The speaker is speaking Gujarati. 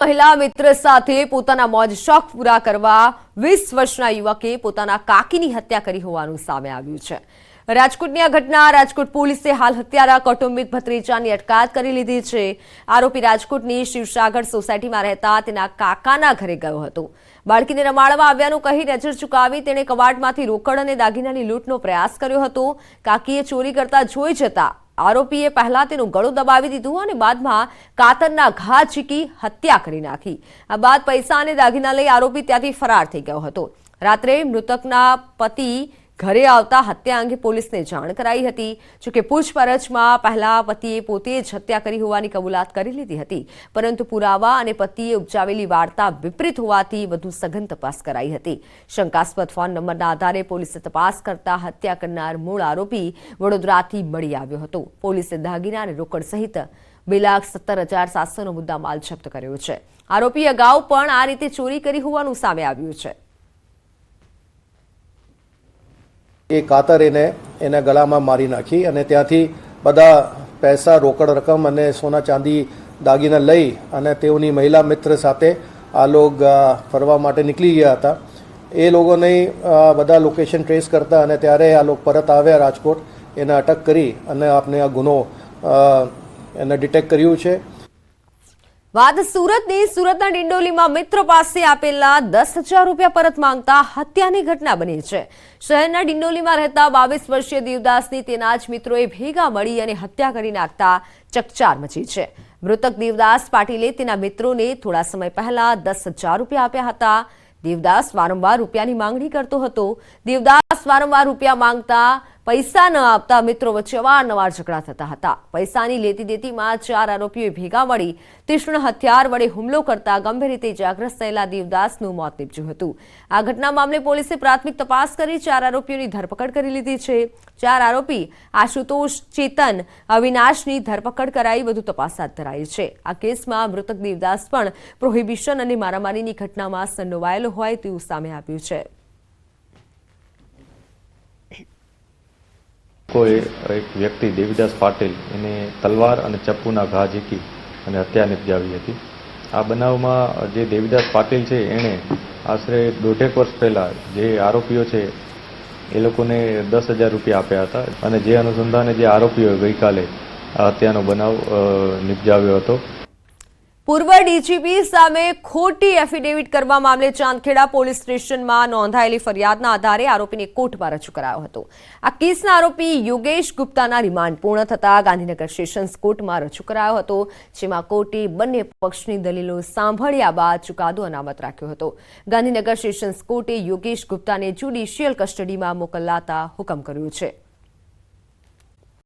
મહિલા મિત્ર સાથે પોતાના મોજ શોખ પૂરા કરવા વીસ વર્ષના યુવકે પોતાના કાકીની હત્યા કરી હોવાનું સામે આવ્યું છે. રાજકોટની આ ઘટના, રાજકોટ પોલીસે હાલ હત્યારા કૌટુંબિક ભત્રીજાની અટકાયત કરી લીધી છે. આરોપી રાજકોટની શિવસાગર સોસાયટીમાં રહેતા તેના કાકાના ઘરે ગયો હતો. બાળકીને રમાડવા આવ્યાનું કહી નજર ચુકાવી તેણે કવાટમાંથી રોકડ અને દાગીનાની લૂંટનો પ્રયાસ કર્યો હતો. કાકીએ ચોરી કરતા જોઈ જતા આરોપીએ પહેલા તેનું ગળું દબાવી દીધું અને બાદમાં કાતરના ઘા ઝીકી હત્યા કરી નાખી. આ બાદ પૈસા અને દાગીના લઈ આરોપી ત્યાંથી ફરાર થઈ ગયો હતો. રાત્રે મૃતકના પતિ ઘરે આવતા હત્યા અંગે પોલીસને જાણ કરાઈ હતી. જોકે પૂછપરછમાં પહેલા પતિએ પોતે જ હત્યા કરી હોવાની કબૂલાત કરી લીધી હતી. પરંતુ પુરાવા અને પતિએ ઉપજાવેલી વાર્તા વિપરીત હોવાથી વધુ સઘન તપાસ કરાઈ હતી. શંકાસ્પદ ફોન નંબરના આધારે પોલીસે તપાસ કરતા હત્યા કરનાર મૂળ આરોપી વડોદરાથી મળી આવ્યો હતો. પોલીસે દાગીના અને રોકડ સહિત બે લાખ સત્તર હજાર સાતસોનો મુદ્દા માલ જપ્ત કર્યો છે. આરોપી અગાઉ પણ આ રીતે ચોરી કરી હોવાનું સામે આવ્યું છે. એ કાતર એને એના ગળામાં મારી નાખી અને ત્યાંથી બધા પૈસા, રોકડ રકમ અને સોના ચાંદી દાગીના લઈ અને તેઓની મહિલા મિત્ર સાથે આ લોગ ફરવા માટે નીકળી ગયા હતા. એ લોકોને બધા લોકેશન ટ્રેસ કરતા અને ત્યારે આ લોકો પરત આવ્યા રાજકોટ. એને અટક કરી અને આપણે આ ગુનો એને ડિટેક્ટ કર્યું છે. વાત સુરતની, સુરતના ડિંડોલીમાં મિત્ર પાસે આપેલા દસ હજાર રૂપિયા પરત માંગતા હત્યાની ઘટના બની છે. શહેરના ડિંડોલીમાં રહેતા બાવીસ વર્ષીય દેવદાસની તેના જ મિત્રોએ ભેગા મળી અને હત્યા કરી નાખતા ચકચાર મચી છે. મૃતક દેવદાસ પાટીલે તેના મિત્રોને થોડા સમય પહેલા દસ હજાર રૂપિયા આપ્યા હતા. દેવદાસ વારંવાર રૂપિયાની માંગણી કરતો હતો. દેવદાસ વારંવાર રૂપિયા માંગતા પૈસા ન આપતા મિત્રો વચ્ચે અવારનવાર ઝઘડા થતા હતા. પૈસાની લેતી દેતીમાં ચાર આરોપીઓએ ભેગા મળી તીક્ષ્ણ હથિયાર વડે હુમલો કરતા ગંભીર રીતે ઇજાગ્રસ્ત થયેલા દેવદાસનું મોત નીપજ્યું હતું. આ ઘટના મામલે પોલીસે પ્રાથમિક તપાસ કરી ચાર આરોપીઓની ધરપકડ કરી લીધી છે. ચાર આરોપી આશુતોષ, ચેતન, અવિનાશની ધરપકડ કરાઈ વધુ તપાસ હાથ ધરાઈ છે. આ કેસમાં મૃતક દેવદાસ પણ પ્રોહિબિશન અને મારામારીની ઘટનામાં સંડોવાયેલો હોય તેવું સામે આવ્યું છે. કોઈ એક વ્યક્તિ દેવીદાસ પાટીલ એને તલવાર અને ચપ્પુના ઘા ઝીકી અને હત્યા નિપજાવી હતી. આ બનાવમાં જે દેવીદાસ પાટીલ છે, એણે આશરે દોઢેક વર્ષ પહેલાં જે આરોપીઓ છે, એ લોકોને દસ હજાર રૂપિયા આપ્યા હતા અને જે અનુસંધાને જે આરોપીઓએ ગઈકાલે આ હત્યાનો બનાવ નિપજાવ્યો હતો. પૂર્વ ડીજીપી સામે ખોટી એફિડેવિટ કરવા મામલે ચાંદખેડા પોલીસ સ્ટેશનમાં નોંધાયેલી ફરિયાદના આધારે આરોપીને કોર્ટમાં રજૂ કરાયો હતો. આ કેસના આરોપી યોગેશ ગુપ્તાના રિમાન્ડ પૂર્ણ થતા ગાંધીનગર સેશન્સ કોર્ટમાં રજૂ કરાયો હતો, જેમાં કોર્ટે બંને પક્ષની દલીલો સાંભળ્યા બાદ ચુકાદો અનામત રાખ્યો હતો. ગાંધીનગર સેશન્સ કોર્ટે યોગેશ ગુપ્તાને જ્યુડિશિયલ કસ્ટડીમાં મોકલાતા હુકમ કર્યો છે.